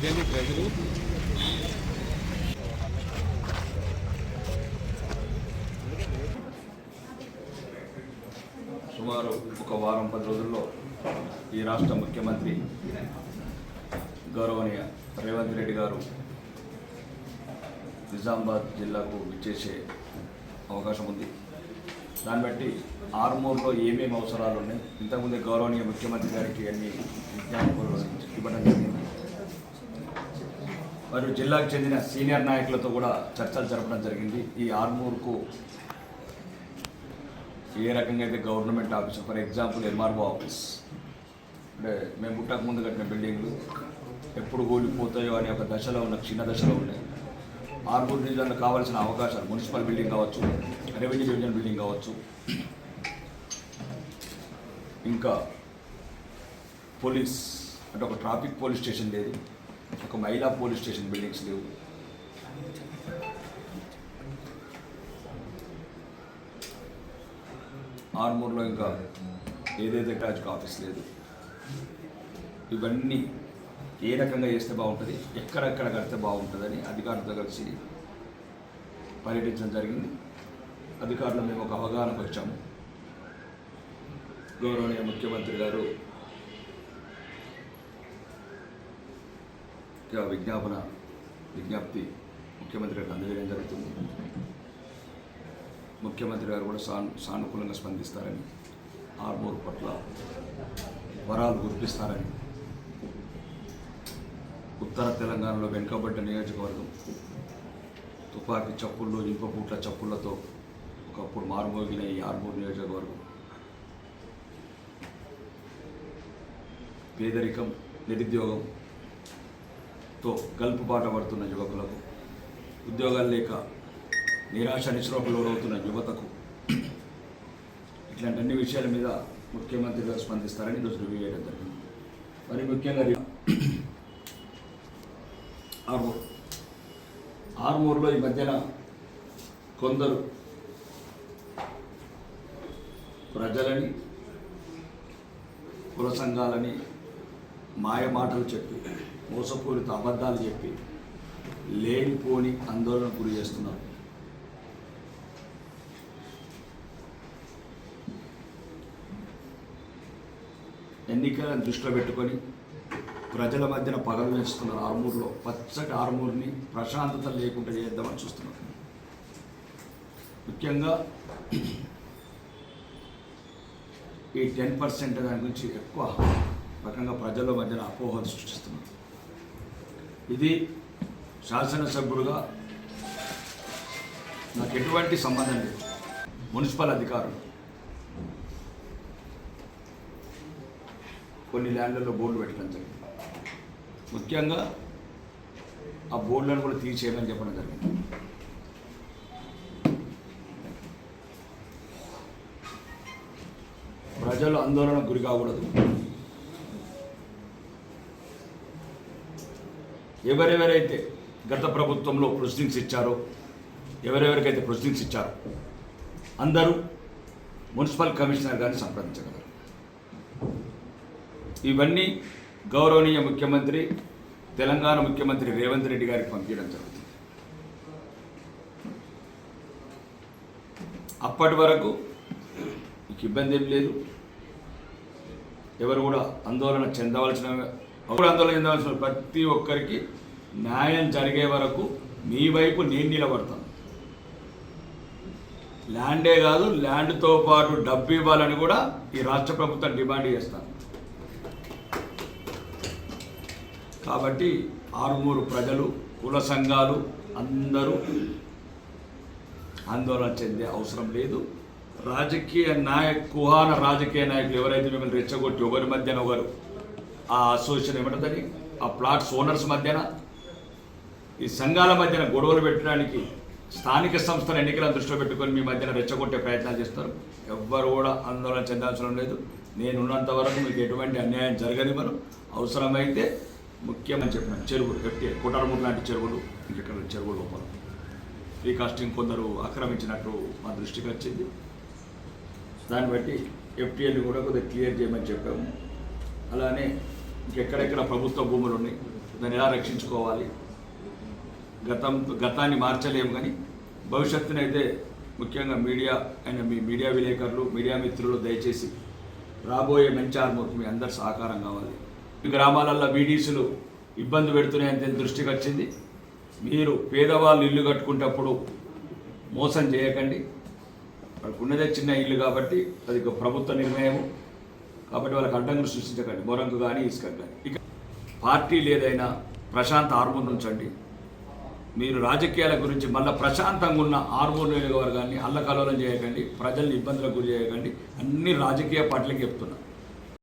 అదేంటి ప్రజలు సుమారు ఒక వారం పది రోజుల్లో ఈ రాష్ట్ర ముఖ్యమంత్రి గౌరవనీయ రేవంత్ రెడ్డి గారు నిజామాబాద్ జిల్లాకు విచ్చేసే అవకాశం ఉంది. దాన్ని బట్టి ఆర్మూర్లో ఏమేమి అవసరాలు ఉన్నాయి? ఇంతకుముందు గౌరవనీయ ముఖ్యమంత్రి గారికి అన్ని విజ్ఞాపనలు ఇవ్వడం జరిగింది. మరియు జిల్లాకు చెందిన సీనియర్ నాయకులతో కూడా చర్చలు జరపడం జరిగింది. ఈ ఆర్మూర్కు ఏ రకంగా అయితే government office for example MRO office అంటే మేము పుట్టక ముందు కట్టిన బిల్డింగ్లు ఎప్పుడు కూలిపోతాయో అనే ఒక దశలో ఉన్న చిన్న దశలో ఉన్నాయి ఆర్మూర్ డివిజన్లో కావాల్సిన అవకాశాలు మున్సిపల్ బిల్డింగ్ కావచ్చు రెవెన్యూ డివిజన్ బిల్డింగ్ కావచ్చు ఇంకా పోలీస్ అంటే ఒక ట్రాఫిక్ పోలీస్ స్టేషన్ లేదు. ఒక మహిళా పోలీస్ స్టేషన్ బిల్డింగ్స్ లేవు. ఆర్మూర్లో ఇంకా ఏదైతే అటాచ్డ్ ఆఫీస్ లేదు. ఇవన్నీ ఏ రకంగా చేస్తే బాగుంటుంది ఎక్కడెక్కడ కడితే బాగుంటుందని అధికారులతో కలిసి పర్యటించడం జరిగింది. అధికారులు మేము ఒక అవగాహనకు వచ్చాము. గౌరవనీయ ముఖ్యమంత్రి గారు విజ్ఞాపన విజ్ఞప్తి ముఖ్యమంత్రి గారికి అందజేయడం జరుగుతుంది. ముఖ్యమంత్రి గారు కూడా సాను సానుకూలంగా స్పందిస్తారని ఆర్మూర్ పట్ల వరాలు గుర్తిస్తారని ఉత్తర తెలంగాణలో వెనుకబడ్డ నియోజకవర్గం తుపాకీ చప్పుళ్ళు ఇంపపూట్ల చప్పుళ్ళతో ఒకప్పుడు మారుమోగిన ఈ ఆర్మూర్ నియోజకవర్గం. పేదరికం నిరుద్యోగం గల్పు బాట పడుతున్న యువకులకు ఉద్యోగాలు లేక నిరాశ నిశ్రోపలు లోనవుతున్న యువతకు ఇట్లాంటి అన్ని విషయాల మీద ముఖ్యమంత్రి గారు స్పందిస్తారని ఈరోజు రివ్యూ చేయడం జరిగింది. మరి ముఖ్యంగా ఆర్మూర్ ఆర్మూర్లో ఈ మధ్యన కొందరు ప్రజలని కుల సంఘాలని మాయ మాటలు చెప్పి మోసపూరిత అబద్ధాలు చెప్పి లేనిపోని ఆందోళన గురి చేస్తున్నారు. ఎన్నికలను దృష్టిలో పెట్టుకొని ప్రజల మధ్యన పగలు వేస్తున్నారు ఆర్మూర్లో పచ్చటి ఆర్మూర్ని ప్రశాంతత లేకుండా చేద్దామని చూస్తున్నారు ముఖ్యంగా ఈ టెన్ పర్సెంట్ దాని గురించి ఎక్కువ రకంగా ప్రజల మధ్యన అపోహలు సృష్టిస్తున్నారు ఇది శాసనసభ్యుడుగా నాకు ఎటువంటి సంబంధం లేదు. మున్సిపల్ అధికారులు. కొన్ని ల్యాండ్లలో బోర్డులు పెట్టడం జరిగింది. ముఖ్యంగా ఆ బోర్డులను కూడా తీసేయమని చెప్పడం జరిగింది. ప్రజలు ఆందోళనకు గురి కాకూడదు ఎవరెవరైతే గత ప్రభుత్వంలో ప్రొసీడింగ్స్ ఇచ్చారో ఎవరెవరికైతే ప్రొసీడింగ్స్ ఇచ్చారో అందరూ మున్సిపల్ కమిషనర్ గారిని సంప్రదించగలరు. ఇవన్నీ గౌరవనీయ ముఖ్యమంత్రి తెలంగాణ ముఖ్యమంత్రి రేవంత్ రెడ్డి గారికి పంపించడం జరుగుతుంది. అప్పటి వరకు మీకు ఇబ్బంది ఏం లేదు. ఎవరు కూడా ఆందోళన చెందవలసిన ఎవరు కూడా ఆందోళన ప్రతి ఒక్కరికి న్యాయం జరిగే వరకు మీ వైపు నేను నిలబడతాను. ల్యాండే కాదు ల్యాండ్తో పాటు డబ్బు ఇవ్వాలని కూడా ఈ రాష్ట్ర ప్రభుత్వం డిమాండ్ చేస్తాను. కాబట్టి ఆరుమూరు ప్రజలు కుల సంఘాలు అందరూ ఆందోళన చెందే అవసరం లేదు. రాజకీయ నాయక్ కుహాన రాజకీయ నాయకులు ఎవరైతే మిమ్మల్ని రెచ్చగొట్టి ఒకరి మధ్యన ఒకరు ఆ అసోసియేషన్ ఏమంటుందని ఆ ప్లాట్స్ ఓనర్స్ మధ్యన ఈ సంఘాల మధ్యన గొడవలు పెట్టడానికి స్థానిక సంస్థల ఎన్నికలను దృష్టిలో పెట్టుకొని మీ మధ్యన రెచ్చగొట్టే ప్రయత్నాలు చేస్తారు ఎవ్వరు కూడా ఆందోళన చెందాల్సిన లేదు. నేనున్నంత వరకు మీకు ఎటువంటి అన్యాయం జరగనివ్వను. అవసరమైతే ముఖ్యమని చెప్పిన చెరువులు ఎఫ్టీఏ కుటారమూరు లాంటి చెరువులు ఇక్కడ చెరువులు లోపల. ఫ్రీ కాస్టింగ్ కొందరు ఆక్రమించినట్టు మా దృష్టికి వచ్చింది. దాన్ని బట్టి ఎఫ్టీఎల్ని కూడా కొద్దిగా క్లియర్ చేయమని చెప్పాము. అలానే ఇంకెక్కడెక్కడ ప్రభుత్వ భూములు ఉన్నాయి దాన్ని ఎలా రక్షించుకోవాలి? గతం గతాన్ని మార్చలేము కానీ భవిష్యత్తునైతే ముఖ్యంగా మీడియా అయిన మీ మీడియా విలేకరులు మీడియా మిత్రులు దయచేసి రాబోయే మంచి ఆర్మూర్కి మీ అందరు సహకారం కావాలి. ఈ గ్రామాలలో బీడీసీలు ఇబ్బంది పెడుతున్నాయని దృష్టికి వచ్చింది. మీరు పేదవాళ్ళు ఇల్లు కట్టుకునేటప్పుడు మోసం చేయకండి. వాళ్ళకు ఉన్నదే చిన్న ఇల్లు కాబట్టి అది ఒక ప్రభుత్వ నిర్ణయము. కాబట్టి వాళ్ళకి అడ్డంకులు సృష్టించకండి. మొరంకు కానీ ఇసుక కానీ ఇక పార్టీ ఏదైనా ప్రశాంత హార్మోన్ ఉంచండి. మీరు రాజకీయాల గురించి మళ్ళీ ప్రశాంతంగా ఉన్న హార్మోన్ నియోజకవర్గాన్ని అల్లకలోలం చేయకండి. ప్రజల్ని ఇబ్బందులకు గురి చేయకండి. అన్ని రాజకీయ పార్టీలకు చెప్తున్నాను